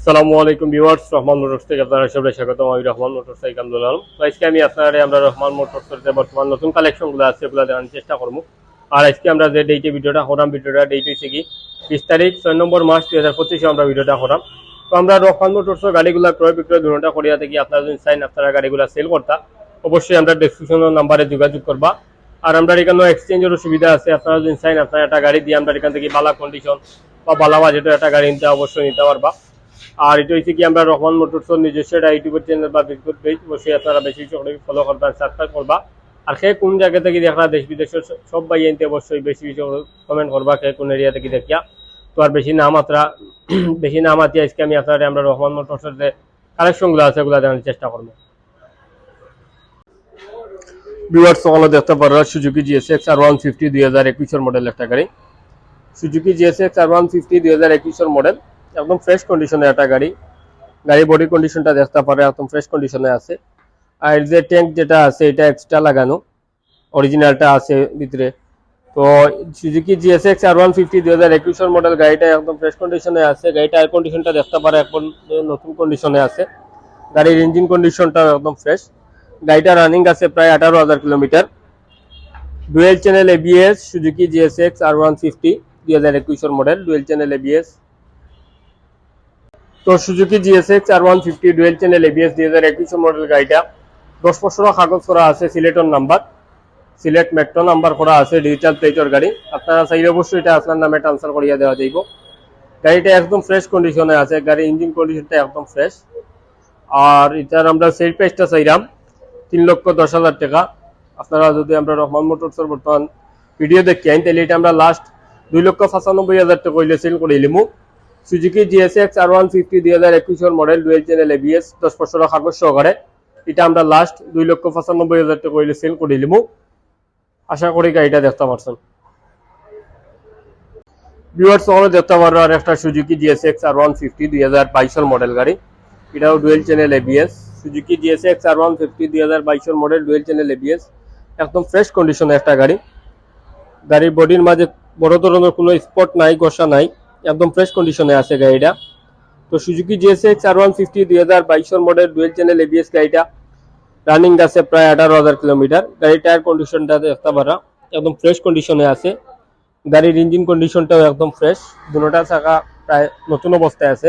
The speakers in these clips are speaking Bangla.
আসসালামু আলাইকুম ভিউয়ার্স, রহমান মোটরস থেকে আপনারা সবাই স্বাগতম। আমি রহমান মোটরস থেকে তো আজকে আমি আপনারা, আমরা রহমান মোটরস এর বর্তমান নতুন কালেকশনগুলো আছে ওগুলো দেখানোর চেষ্টা করব। আর আজকে আমরা যে ডেটে ভিডিওটা করাম ভিডিওটা ডেট হয়েছে কি? বিশ তারিখ, ছয় নম্বর মাস দুই হাজার পঁচিশে আমরা ভিডিওটা করাম। তো আমরা রহমান মোটরসের গাড়িগুলো ক্রয় বিক্রয় দুটা করিয়া থেকে আপনারা যদি চাইন আপনারা গাড়িগুলো সেল করতা, অবশ্যই আমরা ডিসক্রিপশনের নাম্বারে যোগাযোগ করবা। আর আমরা এখানে এক্সচেঞ্জেরও সুবিধা আছে, আপনারা যদি চাইন আপনারা একটা গাড়ি দিয়ে আমরা এখান থেকে বালা কন্ডিশন বা বালা বাজেটের একটা গাড়ি নিতে অবশ্যই নিতে পারবা। আর এটা হচ্ছে কি আমরা রহমান মোটরসর নিজস্ব একটা ইউটিউবের চ্যানেল বা ফেসবুক পেজ অবশ্যই আপনারা বেশি করে ফলো করবেন সাবস্ক্রাইব করবা। আর সে কোন জায়গা থেকে দেখা দেশ বিদেশের সব ভাই এনতে অবশ্যই বেশি বেশি কমেন্ট করবা সে কোন এরিয়া থেকে দেখিয়া। তো আর বেশি নাম আপনারা বেশি নাম আছে আজকে আমি আপনারা আমরা রহমান মোটরসের যে কালেকশনগুলো আছে, ওগুলো দেখানোর চেষ্টা করব। ভিউয়ার্স সকলে দেখতে পারো Suzuki GSX R one fifty দুই হাজার একুশের মডেল একটা গাড়ি। Suzuki GSX R one fifty দুই হাজার একুশের মডেল একদম ফ্রেশ কন্ডিশনে একটা গাড়ি। গাড়ি বডি কন্ডিশনটা দেখতে পারে, একদম ফ্রেশ কন্ডিশনে আছে। আর যে ট্যাঙ্ক যেটা আছে, এটা এক্সট্রা লাগানো। অরিজিনালটা আছে ভিতরে। তো Suzuki GSX R one fifty দুই হাজার একুশের মডেল গাড়িটা একদম ফ্রেশ কন্ডিশনে আছে। গাড়িটা এয়ার কন্ডিশনটা দেখতে পারে এখন নতুন কন্ডিশনে আছে। গাড়ির ইঞ্জিন কন্ডিশনটাও একদম ফ্রেশ গাড়িটা রানিং আছে প্রায় আঠারো হাজার kilometre. Dual channel ABS Suzuki GSX R one fifty দুই হাজার একুশের মডেল ডুয়েল চ্যানেল এবিএস তো Suzuki GSX R one fifty dual channel ABS দুই হাজার একুশের মডেল গাড়িটা। দশ বছর কাগজ করা আছে, সিলেটর নাম্বার। সিলেট মেট্রো নাম্বার করা আছে ডিজিটাল প্লেটর গাড়ি। আপনারা চাইলে অবশ্যই এটা আপনার নামে ট্রান্সফার করিয়া দেওয়া যাইব। গাড়িটা একদম ফ্রেশ কন্ডিশনে আছে, গাড়ির ইঞ্জিন কন্ডিশনটা একদম ফ্রেশ আর এটার আমরা সেল প্রাইসটা চাইলাম তিন লক্ষ দশ হাজার টাকা। আপনারা যদি আমরা রহমান মোটরসের বর্তমান ভিডিও দেখি তাহলে এটা আমরা লাস্ট দুই লক্ষ পঁচানব্বই হাজার টাকা সেল করে লিমু Suzuki GSX R one fifty দুই হাজার একুশের মডেল ডুয়েল চ্যানেল এবিএস দশ বছরের কাগজ সহকারে। এটা আমরা লাস্ট দুই লক্ষ পঁচানব্বই হাজার টাকা হইলে সেল করে লিমু আশা করি গাড়িটা দেখতে পারছেন। ভিউয়ার্স সকলে দেখতে পারো আর একটা Suzuki GSX R one fifty দুই হাজার বাইশের মডেল গাড়ি। এটাও dual channel ABS Suzuki GSX R one fifty দুই হাজার বাইশের মডেল ডুয়েল চ্যানেল এবিএস একদম ফ্রেশ কন্ডিশনে একটা গাড়ি। গাড়ির বডির মাঝে বড় ধরনের কোনো স্পট নাই, ঘষা নাই। একদম ফ্রেশ কন্ডিশনে আছে গাড়িটা। তো Suzuki GSX R one fifty দুই হাজার বাইশের মডেল ডুয়েল চ্যানেল এবিএস গাড়িটা। রানিং আছে প্রায় আঠারো হাজার কিলোমিটার। গাড়ির টায়ার কন্ডিশনটা দেখতে পারা একদম ফ্রেশ কন্ডিশনে আছে। গাড়ির ইঞ্জিন কন্ডিশনটাও একদম ফ্রেশ দুটোটা চাকা প্রায় নতুন অবস্থায় আছে।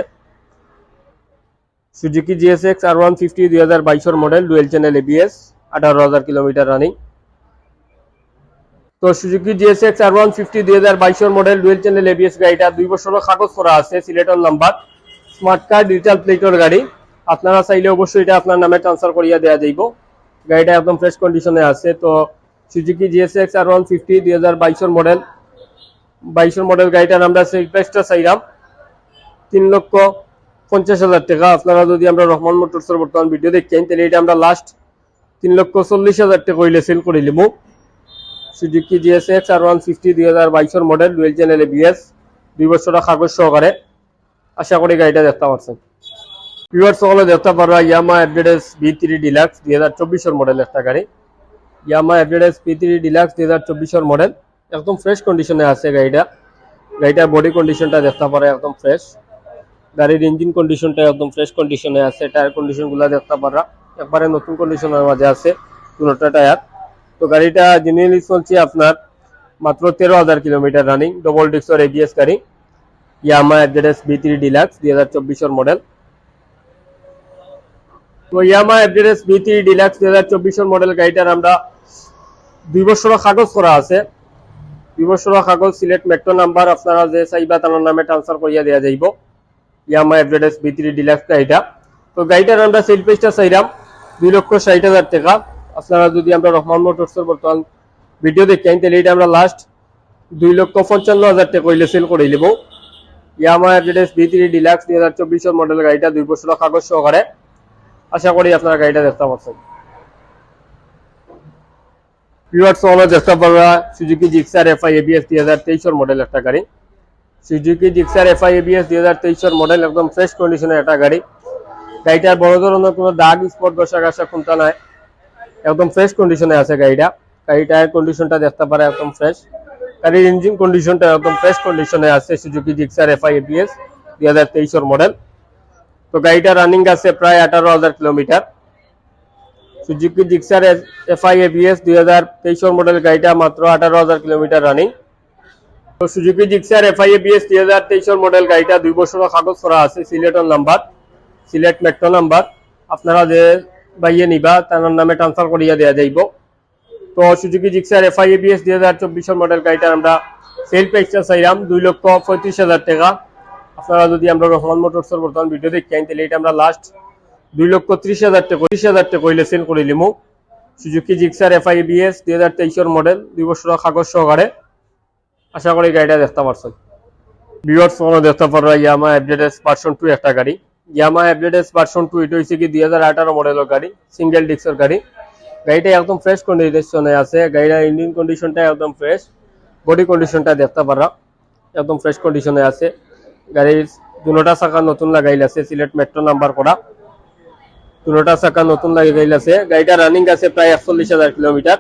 Suzuki GSX R one fifty দুই হাজার বাইশের মডেল ডুয়েল চ্যানেল এবিএস আঠারো হাজার কিলোমিটার রানিং তো Suzuki GSX R one fifty দুই হাজার বাইশের মডেল ডুয়েল চ্যানেল এবিএস গাড়িটা দুই বছরের কাগজ করা আছে, সিলেটর নাম্বার স্মার্ট কার্ড ডিজিটাল প্লেটর গাড়ি। আপনারা চাইলে অবশ্যই এটা আপনার নামে ট্রান্সফার করিয়া দেওয়া যাইব। গাড়িটা একদম ফ্রেশ কন্ডিশনে আছে। তো Suzuki GSX R one fifty দুই হাজার বাইশের মডেল বাইশের মডেল গাড়িটার আমরা সেই প্রাইসটা চাইলাম তিন লক্ষ পঞ্চাশ হাজার টাকা। আপনারা যদি আমরা রহমান মোটরসের বর্তমান ভিডিও দেখছেন তাহলে এটা আমরা লাস্ট তিন লক্ষ চল্লিশ হাজার টাকা হইলে সেল করে লিমু Suzuki GSX R one fifty দুই হাজার বাইশের মডেল ডুয়েল চ্যানেল বিএস দুই বছরের কাগজ সহকারে আশা করি গাড়িটা দেখতে পাচ্ছেন ভিউয়ার সকলে দেখতে পারবা Yamaha address V three deluxe দুই হাজার চব্বিশের মডেল একটা গাড়ি। Yamaha address V three deluxe দুই হাজার চব্বিশের মডেল একদম ফ্রেশ কন্ডিশনে আছে গাড়িটা। গাড়িটার বডি কন্ডিশনটা দেখতে পারে, একদম ফ্রেশ গাড়ির ইঞ্জিন কন্ডিশনটা একদম ফ্রেশ কন্ডিশনে আছে। টায়ার কন্ডিশনগুলো দেখতে পারা একবারে নতুন কন্ডিশনের মাঝে আছে। দুটা টায়ার তো গাড়িটা জেনুইনলি চলছে আপনার মাত্র তেরো হাজার কিলোমিটার রানিং ডবল ডিক্সর এবিএস গাড়ি। Yamaha address V three deluxe দুই হাজার চব্বিশের মডেল তো Yamaha address V three deluxe দুই হাজার চব্বিশের মডেল গাড়িটার আমরা দুই বছরের কাগজ করা আছে। দুই বছরের কাগজ সিলেট মেট্রো নাম্বার আপনারা যে চাইবা তার নামে ট্রান্সফার করিয়া দেওয়া যাইব। Yamaha address V three deluxe গাড়িটা। তো গাড়িটার আমরা সেল প্রাইসটা চাইলাম দুই লক্ষ ষাট হাজার টাকা। আপনারা যদি আমরা রহমান মোটরসের বর্তমান ভিডিও দেখেন তাহলে এটা আমরা লাস্ট দুই লক্ষ পঞ্চান্ন হাজার টাকা হইলে সেল করে নেব। Yamaha address V three deluxe দুই হাজার চব্বিশের মডেল গাড়িটা দুই বছরের কাগজ সহকারে। আশা করি আপনারা গাড়িটা দেখতে পাচ্ছেন। সুজুকি জিক্সার এফআই এবিএস দুই হাজার মডেল একটা গাড়ি। সুজুকি জিক্সার এফআই এবিএস দুই হাজার মডেল একদম ফ্রেশ কন্ডিশনের একটা গাড়ি। গাড়িটার বড় ধরনের কোনো দাগ, স্পট ঘষা ঘাসা খুনতা নাই। একদম ফ্রেশ কন্ডিশনে আছে গাড়িটা। গাড়িটার কন্ডিশনটা দেখতে পারে একদম ফ্রেশ গাড়ির ইঞ্জিন কন্ডিশনটা একদম ফ্রেশ কন্ডিশনে আছে সুজুকি জিক্সার এফআই এবিএস দুই হাজার তেইশের মডেল তো গাড়িটা রানিং আছে প্রায় আঠারো হাজার kilometre. Suzuki Gixxer FI ABS দুই হাজার তেইশের মডেল গাড়িটা মাত্র আঠারো হাজার কিলোমিটার রানিং তো সুজুকি জিক্সার এফআই এবিএস দুই হাজার তেইশের মডেল গাড়িটা দুই বছরের কাগজ করা আছে সিলেটের নাম্বার, সিলেট মেট্রো নাম্বার। আপনারা যে বাইয়ে নিবা তার নামে ট্রান্সফার করিয়া দেওয়া যাইব। তো সুজুকি জিক্সার এফআই এবিএস দুই হাজার চব্বিশের মডেল গাড়িটা আমরা সেল প্রাইসটা চাইলাম দুই লক্ষ পঁয়ত্রিশ হাজার টাকা। আপনারা যদি আমরা রহমান মোটরসের বর্তমান ভিডিও দেখেন তাহলে এটা আমরা লাস্ট দুই লক্ষ ত্রিশ হাজার টাকা ত্রিশ হাজার টাকা কইলে সেল করে লিমু। সুজুকি জিক্সার এফআই বিএস দুই হাজার তেইশের মডেল দুই বছরের কাগজ সহকারে। আশা করি গাড়িটা দেখতে পারছেন। বিয়ার্স কোনো দেখতে পারো ইয়ামা এফজেডএস ভার্সন টু একটা গাড়ি। ইয়ামা এফজেডএস ভার্সন টু এটা হচ্ছে কি দুই হাজার আঠারো মডেলের গাড়ি সিঙ্গেল ডিস্কের গাড়ি। গাড়িটা একদম ফ্রেশ কন্ডিশনে আছে গাড়িটার ইঞ্জিন কন্ডিশনটা একদম ফ্রেশ বডি কন্ডিশনটা দেখতে পারা। একদম ফ্রেশ কন্ডিশনে আছে। গাড়ির দুটা চাকা নতুন লাগাইল আছে, সিলেট মেট্রো নাম্বার করা। দুটা চাকা নতুন লাগাইল আছে, গাড়িটা রানিং আছে প্রায় একচল্লিশ হাজার কিলোমিটার।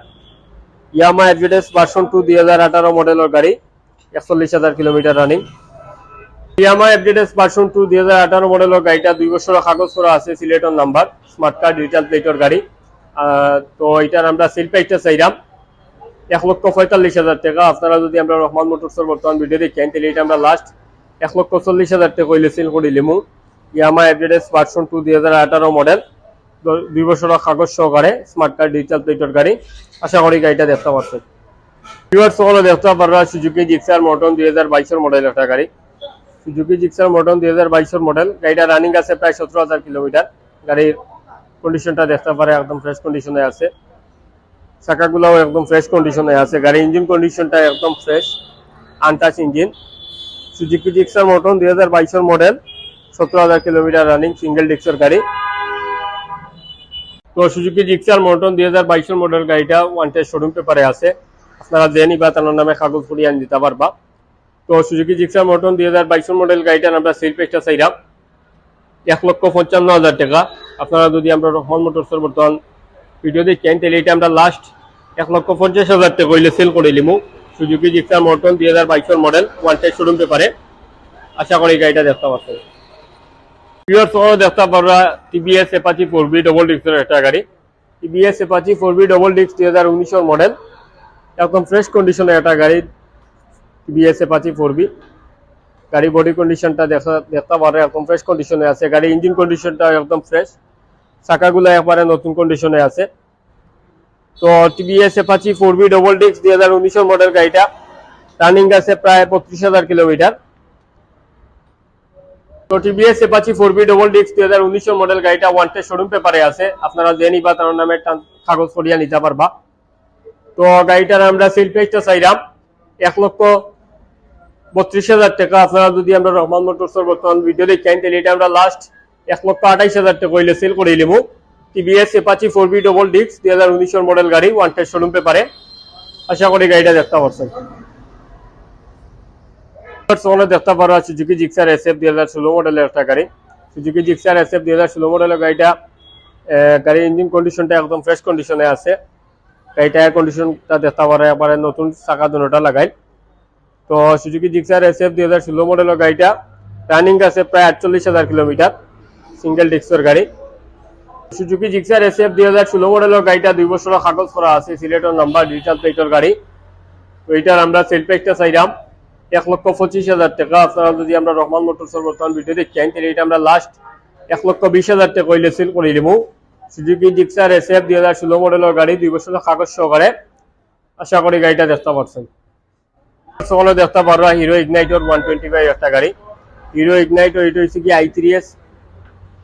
ইয়ামা এডভিডেস ভার্সন টু দুই হাজার আঠারো মডেলের গাড়ি, একচল্লিশ হাজার কিলোমিটার রানিং ইয়ামা এডভিডেস ভার্সন টু দুই হাজার আঠারো মডেলের গাড়িটা দুই বছরের কাগজ করা আছে সিলেটের নাম্বার স্মার্ট কার্ড ডিজিটাল প্লেটের গাড়ি। তো এটার আমরা সেল প্রাইসটা চাইলাম এক লক্ষ পঁয়তাল্লিশ হাজার টাকা। আপনারা যদি আমরা রহমান মোটরসের বর্তমান ভিডিও দেখেন, তাহলে এটা আমরা লাস্ট এক লক্ষ চল্লিশ হাজার টাকা হইলে সেল লিমু ইয়ামা এভারেজ ভার্সন টু দুই হাজার আঠারো মডেল দুই বছরের কাগজ সহকারে স্মার্ট কার্ড ডিজিটাল প্লেটের গাড়ি। আশা করি গাড়িটা দেখতে পাচ্ছেন। দেখতে পারবা জিক্সার মটন দুই হাজার বাইশের মডেল একটা গাড়ি। সুজুকি জিক্সার মটন দুই হাজার বাইশের মডেল গাড়িটা রানিং আছে প্রায় সতেরো হাজার কিলোমিটার। গাড়ির কন্ডিশনটা দেখতে পারে, একদম ফ্রেশ কন্ডিশনে আছে। চাকাগুলোও একদম ফ্রেশ কন্ডিশনে আছে। গাড়ির ইঞ্জিন কন্ডিশনটা একদম fresh untouch engine Suzuki Gixxer mutton দুই হাজার বাইশের মডেল সতেরো হাজার কিলোমিটার রানিং সিঙ্গেল ডিক্সের গাড়ি। তো সুজুকি জিক্সার মটন দুই হাজার বাইশের মডেল গাড়িটা ওয়ান টেস্ট শোরুম পেপারে আছে। আপনারা যে নিবা তার নামে কাগজ করিয়ে আনি দিতে পারবা। তো সুজুকি জিক্সার মটন দুই হাজার বাইশের মডেল গাড়িটার আমরা সেল প্রাইসটা চাইলাম এক লক্ষ পঞ্চান্ন হাজার টাকা। আপনারা যদি আমরা রহমান মোটরসের বর্তমান ভিডিও দেখেন, তাহলে এটা আমরা লাস্ট এক লক্ষ পঞ্চাশ হাজার টাকা হইলে সেল করে লিমু সুজুকি জিক্সার মটন দুই হাজার বাইশের মডেল ওয়ান টেস্ট শোরুম পেপারে। আশা করি গাড়িটা দেখতে পাচ্ছেন প্রিয় সহ দেখতে পারবা TVS Apache four V double ডিস্কের একটা গাড়ি। TVS Apache four V double disc দুই হাজার উনিশের মডেল একদম ফ্রেশ কন্ডিশনের একটা গাড়ি। টিভিএস এপাচি ফোর বি গাড়ি বডি কন্ডিশনটা দেখা দেখতে পারে একদম ফ্রেশ কন্ডিশনে আছে। গাড়ি ইঞ্জিন কন্ডিশনটা একদম ফ্রেশ চাকাগুলো একবারে নতুন কন্ডিশনে আছে। তো TVS Apache four V double disc দুই হাজার উনিশের মডেল গাড়িটা। রানিং আছে প্রায় বত্রিশ হাজার কিলোমিটার। তো TVS Apache four V double disc দুই হাজার উনিশের মডেল গাড়িটা ওয়ান টেস্ট শোরুম পেপারে আছে। আপনারা যে নিবা তার নামে কাগজ করিয়া নিতে পারবা। তো গাড়িটার আমরা সেল প্রাইসটা চাইলাম এক লক্ষ বত্রিশ হাজার টাকা। আপনারা যদি আমরা রহমান মোটরসের বর্তমান ভিডিও দেখেন তাহলে এটা আমরা লাস্ট এক লক্ষ আঠাইশ হাজার টাকা হইলে সেল করে নিবো। TVS Apache four V double disc দুই হাজার উনিশের মডেল গাড়ি ওয়ান টেস্ট শোরুম পেপারে আশা করি গাড়িটা দেখতে পারছেন। সোনে দেখতে পারো সুজুকি জিক্সার এসএফ দুই হাজার ষোলো মডেলের একটা গাড়ি। সুজুকি জিক্সার এসএফ দুই হাজার ষোলো মডেলের গাড়িটা গাড়ির ইঞ্জিন কন্ডিশনটা একদম ফ্রেশ কন্ডিশনে আছে। গাড়িটা কন্ডিশনটা দেখতে পারে, এবারে নতুন চাকা দুটা লাগাই। তো সুজুকি জিক্সার এসএফ দুই হাজার ষোলো মডেলের গাড়িটা রানিং আছে প্রায় আটচল্লিশ হাজার কিলোমিটার সিঙ্গেল ডিস্কের গাড়ি। সুজুকি জিক্সার এসএফ দুই হাজার ষোলো মডেলের গাড়িটা দুই বছরের কাগজ করা আছে সিলেটের নাম্বার ডিজিটাল প্লেটের গাড়ি। তো এইটার আমরা সেল প্রাইসটা চাইলাম এক লক্ষ পঁচিশ হাজার টাকা। আপনারা যদি আমরা রহমান মোটরসের বর্তমান ভিডিও দেখেন, তাহলে এটা আমরা লাস্ট এক লক্ষ বিশ হাজার টাকা হইলে সেল করে দেবো সুজুকি জিক্সার এস এফ দুই হাজার ষোলো মডেলের গাড়ি দুই বছরের কাগজ সহকারে আশা করি গাড়িটা দেখতে পারছেন সকলে দেখতে পারবা Hero Ignitor one twenty five একটা গাড়ি। হিরো ইগনাইটর এটা হচ্ছে কি আই থ্রি এস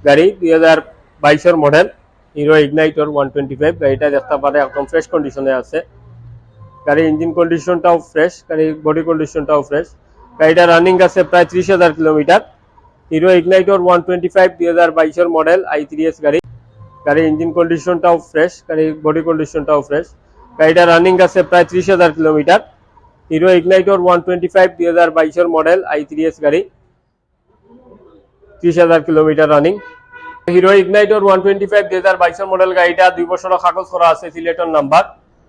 গাড়ি, দুই হাজার বাইশের model Hero Ignitor one twenty five গাড়িটা দেখতে পারে একদম ফ্রেশ কন্ডিশনে আছে। গাড়ির ইঞ্জিন কন্ডিশনটাও ফ্রেশ গাড়ির বডি কন্ডিশনটাও ফ্রেশ গাড়িটা রানিং আছে প্রায় ত্রিশ হাজার kilometre. Hero Ignitor one twenty five দুই হাজার বাইশের মডেল আই থ্রি এস গাড়ি। গাড়ির ইঞ্জিন কন্ডিশনটাও ফ্রেশ গাড়ির বডি কন্ডিশনটাও ফ্রেশ গাড়িটা রানিং আছে প্রায় ত্রিশ হাজার kilometre. Hero Ignitor one twenty five দুই হাজার বাইশের মডেল আই থ্রি এস গাড়ি, ত্রিশ হাজার kilometre running Hero Ignitor one twenty five দুই হাজার মডেল গাড়িটা দুই বছরের কাগজ করা আছে সিলেটের নাম্বার।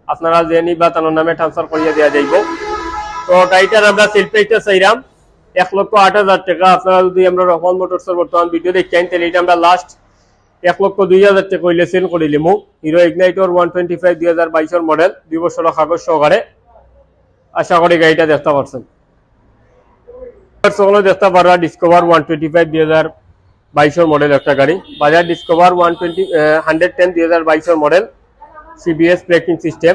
আপনারা যে নিবা তার নামে ট্রান্সফার করিয়ে দেওয়া যাইব। তো গাড়িটার আমরা সেল প্রাইসটা চাইলাম এক লক্ষ আট হাজার টাকা। আপনারা যদি আমরা রহমান মোটরসের বর্তমান ভিডিও দেখেন, তাহলে এটা আমরা লাস্ট এক লক্ষ দুই হাজার টাকা হইলে সেল করে লিমু Hero Ignitor one twenty five দুই হাজার বাইশের মডেল দুই বছরের কাগজ সহকারে। আশা করি গাড়িটা দেখতে পারছেন। সকলে দেখতে পারা ডিসকভার ওয়ান টোয়েন্টি ফাইভ দুই হাজার বাইশের মডেল একটা গাড়ি। Bajaj Discover one twenty hundred ten দুই হাজার বাইশের মডেল সিবিএস ব্রেকিং সিস্টেম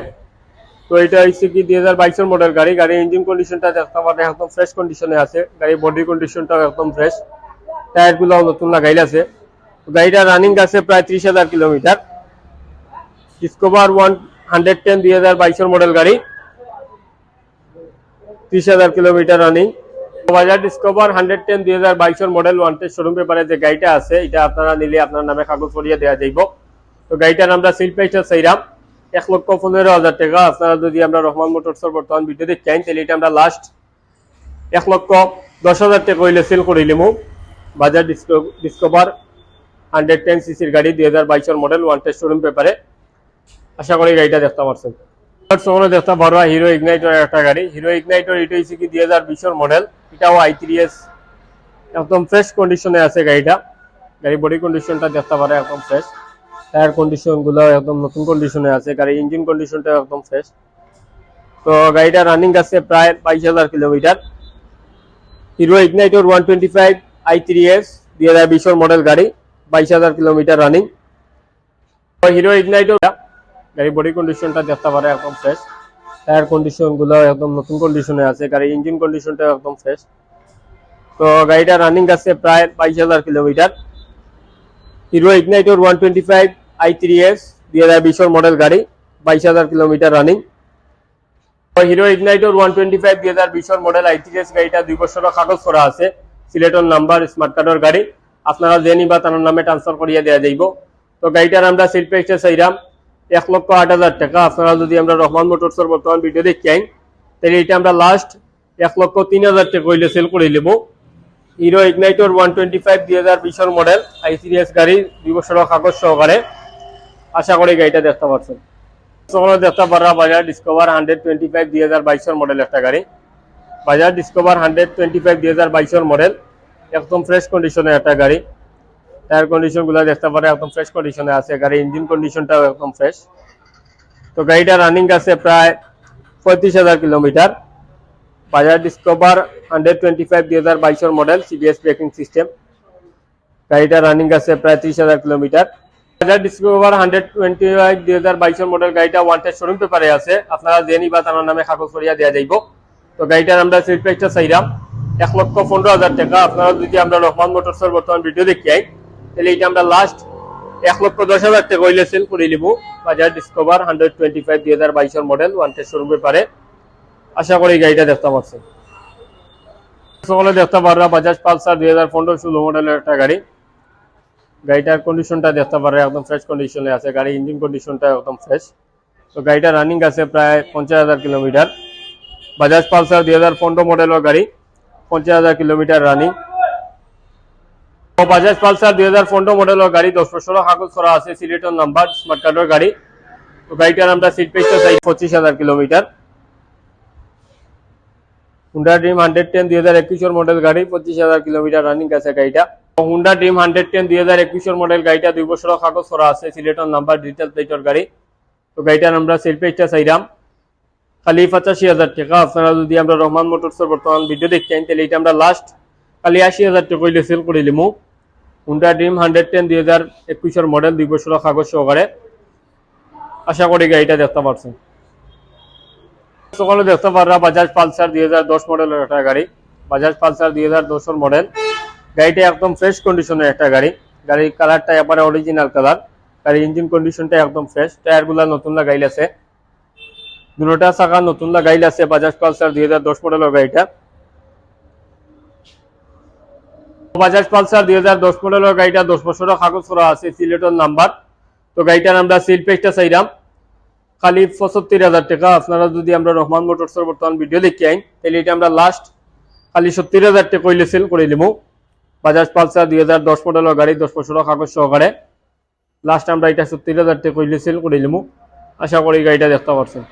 তো এটা হচ্ছে কি দুই হাজার বাইশের মডেল গাড়ি। গাড়ির ইঞ্জিন কন্ডিশনটা দেখতে পারে একদম ফ্রেশ কন্ডিশনে আছে। গাড়ির বডি কন্ডিশনটাও একদম ফ্রেশ টায়ারগুলো নতুন লাগাইল আছে। গাড়িটা রানিং আছে প্রায় ত্রিশ হাজার kilometre. Discover one hundred ten দুই হাজার বাইশের মডেল গাড়ি। ত্রিশ হাজার kilometre running Bajaj Discover hundred ten দুই হাজার বাইশের মডেল ওয়ান টেস্ট শোরুম পেপারে যে গাড়িটা আছে, এটা আপনারা নিলে আপনার নামে কাগজ করিয়ে দেওয়া যাইব। তো গাড়িটার আমরা সিল প্রাইসটা চাইলাম এক লক্ষ পনেরো হাজার টাকা। আপনারা যদি আমরা রহমান মোটরসের বর্তমান ভিডিও দেখেন তাহলে এটা আমরা লাস্ট এক লক্ষ দশ হাজার টাকা হইলে সেল করিলিমু বাজার ডিসকভার হান্ড্রেড টেন সিসির গাড়ি দুই হাজার বাইশের মডেল ওয়ান টেস্ট শোরুম পেপারে আশা করি গাড়িটা দেখতে পারছেন। সঙ্গে দেখতে পারবা হিরো ইগনাইটর একটা গাড়ি। হিরো ইগনাইটর এটা হচ্ছে কি দুই মডেল এটাও আই থ্রি এস একদম ফ্রেশ কন্ডিশনে আছে গাড়িটা। গাড়ি বডি কন্ডিশনটা দেখতে পারে একদম ফ্রেশ টায়ার কন্ডিশনগুলো একদম নতুন কন্ডিশনে আছে। গাড়ির ইঞ্জিন কন্ডিশনটা একদম ফ্রেশ তো গাড়িটা রানিং আছে প্রায় বাইশ হাজার kilometre Hero Ignitor one twenty five I three S দুই হাজার বিশের মডেল গাড়ি। বাইশ হাজার কিলোমিটার রানিং হিরো ইগনাইটর গাড়ি বডি কন্ডিশনটা দেখতে পারে একদম ফ্রেশ টায়ার কন্ডিশনগুলো একদম নতুন কন্ডিশনে আছে। গাড়ির ইঞ্জিন কন্ডিশনটা একদম ফ্রেশ তো গাড়িটা রানিং আছে প্রায় বাইশ হাজার kilometre. Hero Ignitor one twenty five I three S দুই হাজার মডেল গাড়ি, বাইশ হাজার kilometre running Hero Ignitor one twenty five দুই হাজার বিশের মডেল আই থ্রি এস গাড়িটা দুই বছরের কাগজ করা আছে। সিলেটর নাম্বার স্মার্ট কার্ডের গাড়ি। আপনারা যে নিবা তার নামে ট্রান্সফার করিয়া দেওয়া যাইব। তো গাড়িটার আমরা সিল প্রাইসটা চাইলাম এক লক্ষ আট হাজার টাকা। আপনারা যদি আমরা রহমান মোটরসের বর্তমান ভিডিও দেখি আইন তাহলে এটা আমরা লাস্ট এক লক্ষ তিন হাজার টাকা হইলে সেল করে নেব। Hero Ignitor one twenty five দুই হাজার বিশের মডেল আই সিরিয়াস গাড়ি, দুই বছরের কাগজ সহকারে। আশা করি গাড়িটা দেখতে পাচ্ছেন দেখতে পারা বাজার ডিসকভার হান্ড্রেড টোয়েন্টি ফাইভ দুই হাজার বাইশের মডেল একটা গাড়ি। বাজার ডিসকভার হান্ড্রেড টোয়েন্টি ফাইভ দুই হাজার বাইশের মডেল একদম ফ্রেশ কন্ডিশনে একটা গাড়ি। টায়ার কন্ডিশনগুলো দেখতে পারে একদম ফ্রেশ কন্ডিশনে আছে। গাড়ির ইঞ্জিন কন্ডিশনটাও একদম ফ্রেশ তো গাড়িটা রানিং আছে প্রায় পঁয়ত্রিশ হাজার কিলোমিটার বাজার ডিসকভার হান্ড্রেড টোয়েন্টি ফাইভ দুই হাজার বাইশের মডেল সিবিএস ব্রেকিং সিস্টেম গাড়িটা রানিং আছে প্রায় ত্রিশ হাজার কিলোমিটার বাজার ডিসকভার হান্ড্রেড টোয়েন্টি ফাইভ দুই হাজার বাইশের মডেল গাড়িটা ওয়ান টেস্ট শোরুম পেপারে আছে। আপনারা জেনি বা তার নামে কাগজ করিয়া দেওয়া যাইব। তো গাড়িটার আমরা সিল প্রাইসটা চাইলাম এক লক্ষ পনেরো হাজার টাকা। আপনারা যদি আমরা রহমান মোটরসের বর্তমান ভিডিও দেখি তাহলে এটা আমরা লাস্ট এক লক্ষ দশ হাজার টাকা হইলে সেল করে নিব। বাজার ডিসকভার হান্ড্রেড টোয়েন্টি ফাইভ দুই হাজার বাইশের মডেল ওয়ান টেস্ট শোরুম পেপারে আশা করি গাড়িটা দেখতে পাচ্ছেন। সকলে দেখতে পাররা বাজাজ পালসার দুই হাজার পনেরো ষোলো মডেলের একটা গাড়ি। গাড়িটার কন্ডিশনটা দেখতে পারে একদম ফ্রেশ কন্ডিশনে আছে। গাড়ির ইঞ্জিন কন্ডিশনটা একদম ফ্রেশ তো গাড়িটা রানিং আছে প্রায় পঞ্চাশ হাজার কিলোমিটার বাজাজ পালসার দুই হাজার পনেরো মডেলের গাড়ি, পঞ্চাশ হাজার কিলোমিটার রানিং বাজাজ পালসার দুই হাজার পনেরো মডেলের গাড়ি, দশ বছর কাগজ করা আছে সিলেটের নাম্বার স্মার্ট কার্ডের গাড়ি। তো গাড়িটার আমরা সিট পেজটা চাই পঁচিশ হাজার kilometre. Honda Dream hundred ten দুই হাজার একুশের মডেল গাড়ি, পঁচিশ হাজার কিলোমিটার রানিং আছে গাড়িটা। হুন্ডা ড্রিম হান্ড্রেড টেন দুই হাজার একুশের মডেল গাড়িটা, দুই বছর কাগজ করা আছে সিলেটের নাম্বার ডিজিটাল প্লেটের গাড়ি। তো গাড়িটার আমরা সেল পেজটা চাইলাম খালি পঁচাশি হাজার টাকা। আপনারা যদি আমরা রহমান মোটরসের বর্তমান ভিডিও দেখছেন তাহলে এটা আমরা লাস্ট খালি আশি হাজার টাকা হইলে সেল করে দিমু। হুন্ডা ড্রিম হান্ড্রেড টেন দুই হাজার একুশের মডেল দুই বছর কাগজ সহকারে। আশা করি গাড়িটা দেখতে পারছেন। সকালে দেখতে পাররা বাজাজ পালসার দুই হাজার দশ মডেলের একটা গাড়ি। বাজাজ পালসার দুই হাজার দশের মডেল গাড়িটা একদম ফ্রেশ কন্ডিশনের একটা গাড়ি। গাড়ির কালারটা এবারে অরিজিনাল কালার গাড়ির ইঞ্জিন কন্ডিশনটা একদম ফ্রেশ টায়ারগুলা নতুন লাগাইল আছে। দুটা চাকা নতুন লাগাইল আছে বাজাজ পালসার দুই হাজার দশ মডেলের গাড়িটা। বাজাজ পালসার দুই হাজার দশ মডেলের গাড়িটা দশ বছরের কাগজ করা আছে, সিলেটের নাম্বার। তো গাড়িটার আমরা সিল পেজটা চাইলাম খালি পঁচাত্তর হাজার টাকা। আপনারা যদি আমরা রহমান মোটরসের বর্তমান ভিডিও দেখি আইন, তাহলে এটা আমরা লাস্ট খালি সত্তর হাজার টাকা কইলে সেল করে নিবো বাজাজ পালসার দুই হাজার দশ মডেলের গাড়ি দশ বছরের কাগজ সহকারে। লাস্ট আমরা এটা সত্তর হাজার টাকা কইলে সেল করে নিবো আশা করি গাড়িটা দেখতে পারছেন।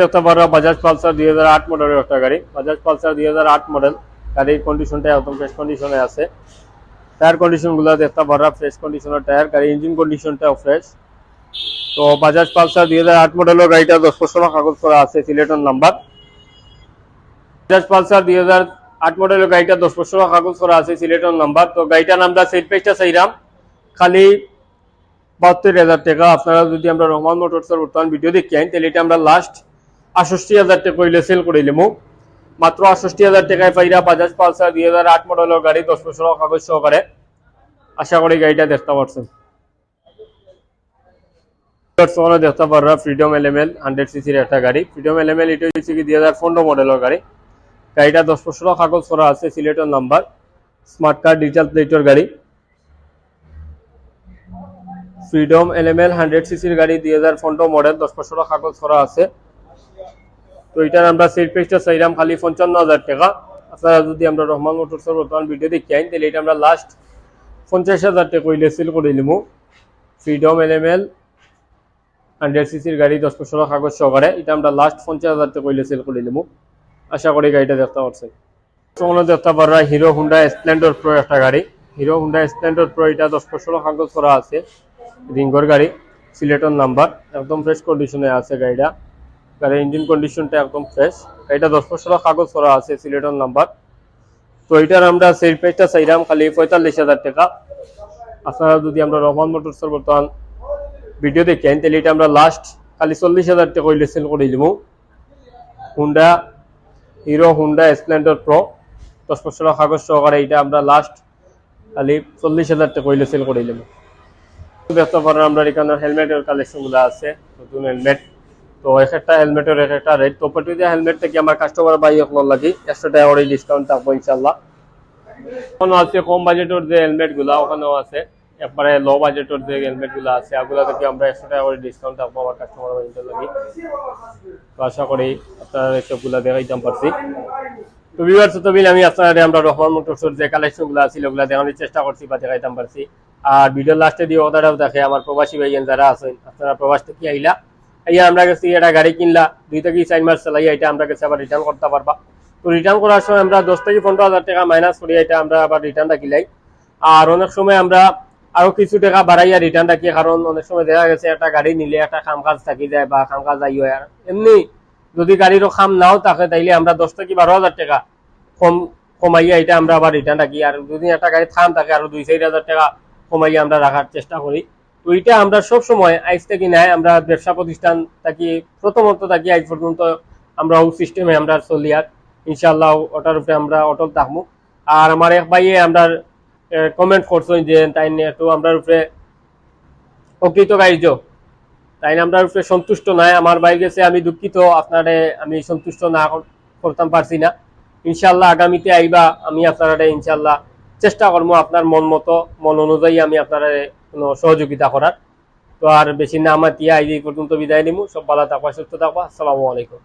দেখতে পারো বাজাজ পালসার দুই হাজার আট মডেলের একটা গাড়ি। বাজাজ পালসার দুই হাজার আট মডেল। গাড়ির কন্ডিশনটা একদম ফ্রেশ কন্ডিশনে আছে। টায়ার কন্ডিশনগুলো দেখতে পারা ফ্রেশ কন্ডিশনের টায়ার গাড়ির ইঞ্জিন কন্ডিশনটাও ফ্রেশ তো বাজাজ পালসার দুই হাজার আট মডেলের গাড়িটা দশ বছর কাগজ করা আছে সিলেটের নাম্বার। বাজাজ পালসার দুই হাজার আট মডেলের গাড়িটা দশ বছর কাগজ করা আছে সিলেটের নাম্বার। তো গাড়িটার নামটা সেট পেজটা চাইলাম খালি বাহাত্তর হাজার টাকা। আপনারা যদি আমরা রহমান মোটরসের বর্তমান ভিডিও দেখি, তাহলে এটা আমরা লাস্ট আষষ্টি হাজার টাকা সেল করিলাম মাত্র আষষ্টি হাজার টাকায় পাইরা বাজাজ পালসার দুই হাজার আট মডেলের গাড়ি, দশ বছর কাগজ সহকারে। আশা করি গাড়িটা দেখতে পারছেন। দেখতে পাররা ফ্রিডম এলএমএল হান্ড্রেড সিসির একটা গাড়ি। ফ্রিডম এলএমএল এটা হচ্ছে কি দুই হাজার পনেরো মডেলের গাড়ি। গাড়িটা দশ বছর কাগজ করা আছে, সিলেটের নাম্বার। স্মার্ট কার্ড ডিজিটাল প্লেটের গাড়ি। ফ্রিডম এলএমএল হান্ড্রেড সিসির গাড়ি দুই হাজার পনেরো মডেল, দশ বছর কাগজ করা আছে। তো এটার আমরা সেল পেজটা চাইলাম খালি পঞ্চান্ন হাজার টাকা। আপনারা যদি আমরা রহমান মোটরসের বর্তমান ভিডিও দেখি আইন, তাহলে এটা আমরা লাস্ট পঞ্চাশ হাজার টাকা কইলে সেল করে নিমু ফ্রিডম এলএমএল হান্ড্রেড সিসির গাড়ি, দশ বছর কাগজ সহকারে, এটা আমরা লাস্ট পঞ্চাশ হাজার টাকা কইলে সেল করে নিমু আশা করি গাড়িটা দেখতে তোমরা দেখতে পাররা হিরো হুন্ডা স্প্লেন্ডার প্রো একটা গাড়ি। হিরো হুন্ডা স্প্লেন্ডার প্রো এটা দশ বছর কাগজ করা আছে। রিঙ্গর গাড়ি সিলেটর নাম্বার একদম ফ্রেশ কন্ডিশনে আছে গাড়িটা। গাড়ির ইঞ্জিন কন্ডিশনটা একদম ফ্রেশ এটা দশ বছর কাগজ করা আছে সিলেটর নাম্বার তো এটার আমরা সেল প্রাইসটা চাইলাম খালি পঁয়তাল্লিশ হাজার টাকা। আপনারা যদি আমরা রহমান মোটরসের বর্তমান ভিডিও দেখেন, তাহলে এটা আমরা লাস্ট খালি চল্লিশ হাজার টাকা হইলে সেল করে দিলাম Honda Hero Honda Splendor Pro দশ বছর কাগজ সহকারে এটা আমরা লাস্ট খালি চল্লিশ হাজার টাকা হইলে সেল করে দিলাম দেখতে পারেন আমরা এখানে হেলমেটের কালেকশনগুলো আছে, নতুন হেলমেট তো এক একটা হেলমেটের এক একটা রেট তো প্রতিটা হেলমেট থেকে আমার কাস্টমার বাই আপনার লাগি। একশো টাকা করে ডিসকাউন্ট থাকব ইনশাল্লাহ ওখানে আছে কম বাজেটের যে হেলমেটগুলা, ওখানেও আছে। একবারে লো বাজেটের যে হেলমেটগুলো আছে এগুলো থেকে আমরা একশো টাকা করে ডিসকাউন্ট থাকব আমার কাস্টমার বাই লাগি। তো আশা করি আপনারা সবগুলা দেখাইতাম পারছি। তো ভিউয়ার্স তো বিল আমি আপনাদের, আমরা রহমান মোটরসের যে কালেকশনগুলো ছিল ওগুলা দেখানোর চেষ্টা করছি বা দেখাইতাম পারছি। আর ভিডিও লাস্টে দিয়ে কথাটাও দেখে, আমার প্রবাসী ভাইয়েন যারা আছেন, আপনারা প্রবাস থেকে আইলা আইয়া আমরা কাছে গাড়ি কিনলা, দুই থেকে চার মাস চালাই এটা আমরা কাছে আবার রিটার্ন করতে পারবা। তো রিটার্ন করার সময় আমরা দশ থেকে পনেরো হাজার টাকা মাইনাস করি এটা আমরা আবার রিটার্ন রাখিলাই আর অনেক সময় আমরা আরও কিছু টাকা বাড়াইয়া রিটার্ন রাখি কারণ অনেক সময় দেখা গেছে একটা গাড়ি নিলে একটা খাম কাজ থাকি যায় বা খাম কাজ আই হয় এমনি যদি গাড়িরও খাম নাও থাকে, তাইলে আমরা দশ থেকে বারো হাজার টাকা কম কমাইয়া এটা আমরা আবার রিটার্ন রাখি আর যদি একটা গাড়ি থাম থাকে, আরও দুই চার হাজার টাকা কমাইয়া আমরা রাখার চেষ্টা করি। তো এটা আমরা সব সময় আইস থেকে নেয় আমরা ব্যবসা প্রতিষ্ঠান থাকি, প্রথমত থাকি আজ পর্যন্ত আমরা ও সিস্টেমে আমরা চলি আর। ইনশাল্লাহ ওটার উপরে আমরা অটল থাকব। আর আমার এক ভাইয়ে আমরা কমেন্ট করছেন যে, তাই একটু আমরা উপরে অকৃত কার্য তাই আমরা উপরে সন্তুষ্ট নাই। আমার ভাই গেছে, আমি দুঃখিত, আপনারে আমি সন্তুষ্ট না করতাম পারছি না। ইনশাল্লাহ আগামীতে আইবা, আমি আপনারা ইনশাল্লাহ চেষ্টা করব, আপনার মন মতো, মন অনুযায়ী আমি আপনারা কোনো সহযোগিতা করার। তো আর বেশি না, আমার তিয়া এই পর্যন্ত বিদায় নিবো সব ভালো থাকবা সুস্থ থাকবা আসসালামু আলাইকুম।